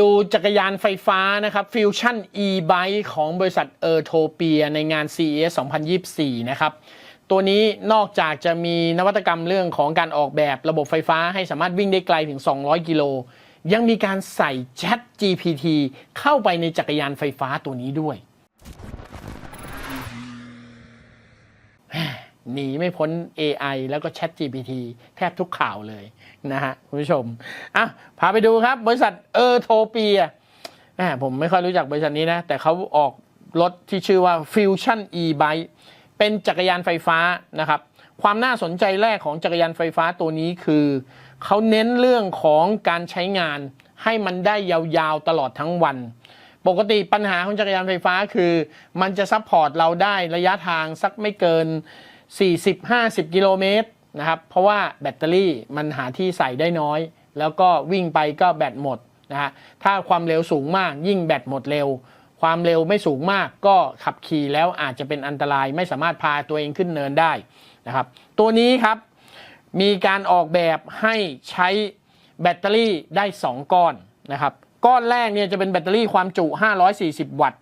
ดูจักรยานไฟฟ้านะครับ Fusion e-bike ของบริษัทเออร์โทเปียในงาน CES 2024 นะครับ ตัวนี้นอกจากจะมีนวัตกรรมเรื่องของการออกแบบระบบไฟฟ้าให้สามารถวิ่งได้ไกลถึง 200 กิโล ยังมีการใส่ Chat GPT เข้าไปในจักรยานไฟฟ้าตัวนี้ด้วย หนีไม่พ้น AI แล้วก็ Chat GPT แทบทุกข่าวเลยนะฮะคุณผู้ชมอะพาไปดูครับ บริษัทเออโทเปียผมไม่ค่อยรู้จักบริษัทนี้นะ แต่เขาออกรถที่ชื่อว่า Fusion e-bike เป็นจักรยานไฟฟ้านะครับ ความน่าสนใจแรกของจักรยานไฟฟ้าตัวนี้คือ เขาเน้นเรื่องของการใช้งานให้มันได้ยาวๆตลอดทั้งวัน ปกติปัญหาของจักรยานไฟฟ้าคือ มันจะซัพพอร์ตเราได้ระยะทางสักไม่เกิน 40-50 กิโลเมตรนะครับ เพราะว่าแบตเตอรี่มันหาที่ใส่ได้น้อย แล้วก็วิ่งไปก็แบตหมดนะฮะถ้าความเร็วสูงมากยิ่งแบตหมดเร็ว ความเร็วไม่สูงมากก็ขับขี่แล้วอาจจะเป็นอันตรายไม่สามารถพาตัวเองขึ้นเนินได้นะครับ ตัวนี้ครับมีการออกแบบให้ใช้แบตเตอรี่ได้ 2 ก้อนนะครับ ก้อนแรกเนี่ยจะเป็นแบตเตอรี่ความจุ 540 วัตต์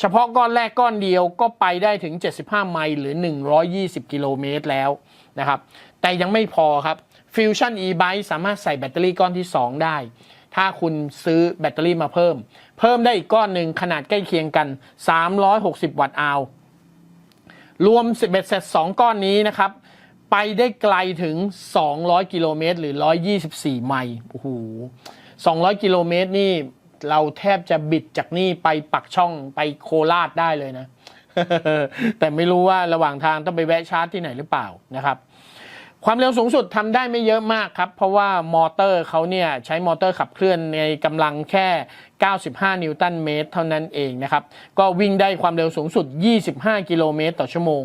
เฉพาะก้อนแรกก้อนเดียวก็ไปได้ถึง 75 ไมล์หรือ 120 กิโลเมตรแล้วนะครับ แต่ยังไม่พอครับ Fusion e-bike สามารถใส่แบตเตอรี่ก้อนที่ 2 ได้ ถ้าคุณซื้อแบตเตอรี่มาเพิ่ม เพิ่มได้อีกก้อนหนึ่งขนาดใกล้เคียงกัน 360 วัตต์อาวรวม11เซต2ก้อนนี้นะครับ ไปได้ไกลถึง 200 กิโลเมตรหรือ 124 ไมล์โอ้โห200 กิโลเมตรนี่ เราแทบจะบิดจากนี่ไปปักช่องไปโคราชได้เลยนะ แต่ไม่รู้ว่าระหว่างทางต้องไปแวะชาร์จที่ไหนหรือเปล่านะครับความเร็วสูงสุดทำได้ไม่เยอะมากครับ เพราะว่ามอเตอร์เขาเนี่ยใช้มอเตอร์ขับเคลื่อนในกำลังแค่ 95 นิวตันเมตร เท่านั้นเองนะครับ ก็วิ่งได้ความเร็วสูงสุด 25 กิโลเมตรต่อชั่วโมง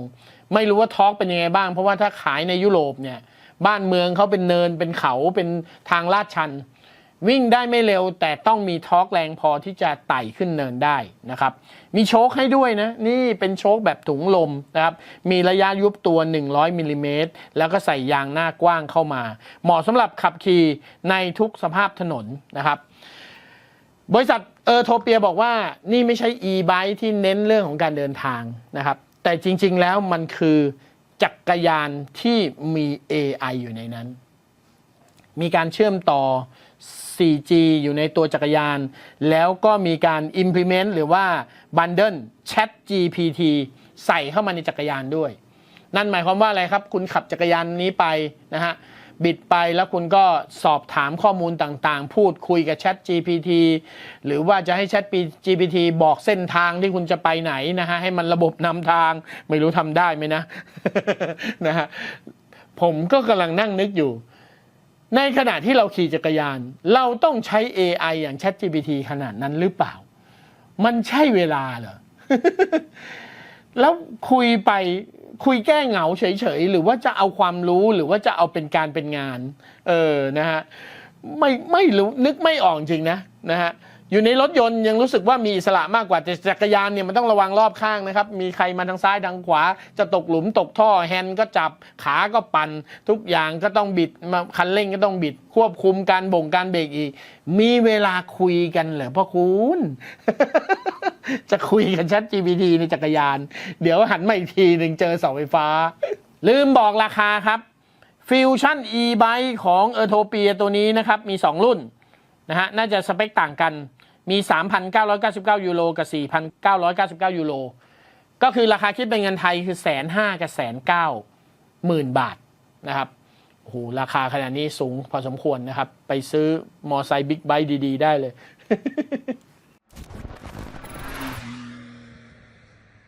ไม่รู้ว่าทอร์กเป็นยังไงบ้าง เพราะว่าถ้าขายในยุโรปเนี่ย บ้านเมืองเขาเป็นเนินเป็นเขาเป็นทางลาดชัน วิ่งได้ไม่เร็วแต่ต้องมีทอร์กแรงพอที่จะไต่ขึ้นเนินได้นะครับ มีโชคให้ด้วยนะ นี่เป็นโชคแบบถุงลมนะครับ มีระยะยุบตัว 100มิลลิเมตรแล้วก็ใส่ยางหน้ากว้างเข้ามา เหมาะสำหรับขับขี่ในทุกสภาพถนนนะครับ บริษัทเออโทเปียบอกว่านี่ไม่ใช่ e-bike ที่เน้นเรื่องของการเดินทางนะครับ แต่จริงๆแล้วมันคือจักรยานที่มี AI อยู่ในนั้น มีการเชื่อมต่อ 4G อยู่ในตัวจักรยาน แล้วก็มีการ implement หรือว่า bundle Chat GPT ใส่เข้ามาในจักรยานด้วย นั่นหมายความว่าอะไรครับ คุณขับจักรยานนี้ไปนะฮะบิดไปแล้วคุณก็สอบถามข้อมูลต่างๆ พูดคุยกับ Chat GPT หรือว่าจะให้ Chat GPT บอกเส้นทางที่คุณจะไปไหนนะฮะให้มันระบบนำทางไม่รู้ทำได้ไหมนะนะฮะผมก็กำลังนั่งนึกอยู่ ในขณะที่เราขี่จักรยาน เราต้องใช้ AI อย่าง ChatGPT ขนาดนั้นหรือเปล่า มันใช่เวลาเหรอ แล้วคุยไปคุยแก้เหงาเฉยๆ หรือว่าจะเอาความรู้หรือว่าจะเอาเป็นการเป็นงาน เออนะฮะไม่ไม่รู้นึกไม่ออกจริงนะนะฮะ อยู่ในรถยนต์ยังรู้สึกว่ามีอิสระมากกว่าแต่จักรยานเนี่ยมันต้องระวังรอบข้างนะครับ มีใครมาทางซ้ายทางขวา จะตกหลุมตกท่อแฮนด์ก็จับขาก็ปัน่นทุกอย่างก็ต้องบิดมาคันเร่งก็ต้องบิด ควบคุมการบ่งการเบรกอีก มีเวลาคุยกันเหรอพ่อคุณจะคุยกันชัด GPT ในจักรยาน เดี๋ยวหันมาอีกทีหนึ่งเจอเสาไฟฟ้า ลืมบอกราคาครับ Fusion e-bike ของเออโทเปียตัวนี้นะครับ มี 2 รุ่นนะฮะ น่าจะสเปคต่างกัน มี 3,999 ยูโรกับ 4,999 ยูโรก็คือราคาคิดเป็นเงินไทยคือแสนห้ากับแสนเก้าหมื่นบาทนะครับโอ้โหราคาขนาดนี้สูงพอสมควรนะครับ ไปซื้อมอไซค์บิ๊กไบค์ดี ๆ ได้เลย